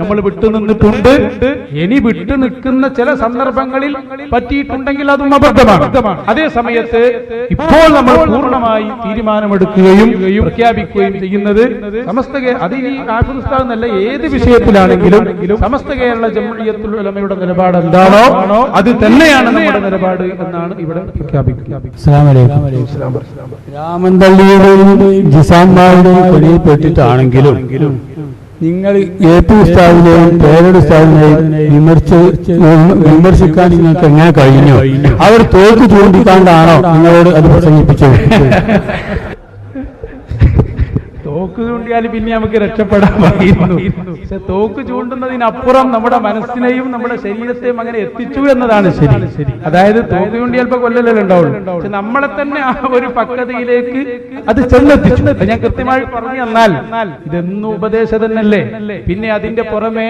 നമ്മൾ വിട്ടുനിന്നിട്ടുണ്ട് ഇനി വിട്ടു നിൽക്കുന്ന ചില സന്ദർഭങ്ങളിൽ പറ്റിയിട്ടുണ്ടെങ്കിൽ അതും അബദ്ധമാണ്. അതേ സമയത്ത് ഇപ്പോൾ നമ്മൾ പൂർണമായി തീരുമാനമെടുക്കുകയും പ്രഖ്യാപിക്കുകയും ചെയ്യുന്നത് സമസ്ത അത് എന്നല്ല ഏത് വിഷയത്തിലാണെങ്കിലും സമസ്ത കേരള ജംഇയ്യത്തുൽ ഉലമയുടെ നിലപാട് എന്താണോ അത് തന്നെയാണ് നമ്മുടെ നിലപാട് എന്നാണ് ഇവിടെ പ്രഖ്യാപിക്കുന്നത്. രാമന്തള്ളിയുടെയും ജിസാൻമാരുടെയും കൊലയിൽപ്പെട്ടിട്ടാണെങ്കിലും നിങ്ങൾ എ പി ഉസ്താദിനെയും പേരുടെ ഉസ്താദിനെയും വിമർശിച്ച് വിമർശിക്കാൻ നിങ്ങൾക്ക് എങ്ങനെ കഴിഞ്ഞു? അവർ തോക്ക് ചൂണ്ടിക്കാണ്ടാണോ? നിങ്ങളോട് അത് പ്രസംഗിപ്പിച്ചത്. തോക്ക് ചൂണ്ടിയാൽ പിന്നെ നമുക്ക് രക്ഷപ്പെടാൻ പറയുന്നു പക്ഷെ തോക്ക് ചൂണ്ടുന്നതിനപ്പുറം നമ്മുടെ മനസ്സിനെയും നമ്മുടെ ശരീരത്തെയും അങ്ങനെ എത്തിച്ചു എന്നതാണ് ശരി. അതായത് തോക്ക് ചൂണ്ടി ഇപ്പൊ കൊല്ലലല്ലേ ഉണ്ടാവുള്ളൂ. പക്ഷെ നമ്മളെ തന്നെ ആ ഒരു പക്വതയിലേക്ക് അത് ചെന്നെത്തിച്ചു. ഞാൻ കൃത്യമായി പറഞ്ഞു തന്നാൽ ഇതെന്നും ഉപദേശം തന്നെയല്ലേ പിന്നെ അതിന്റെ പുറമെ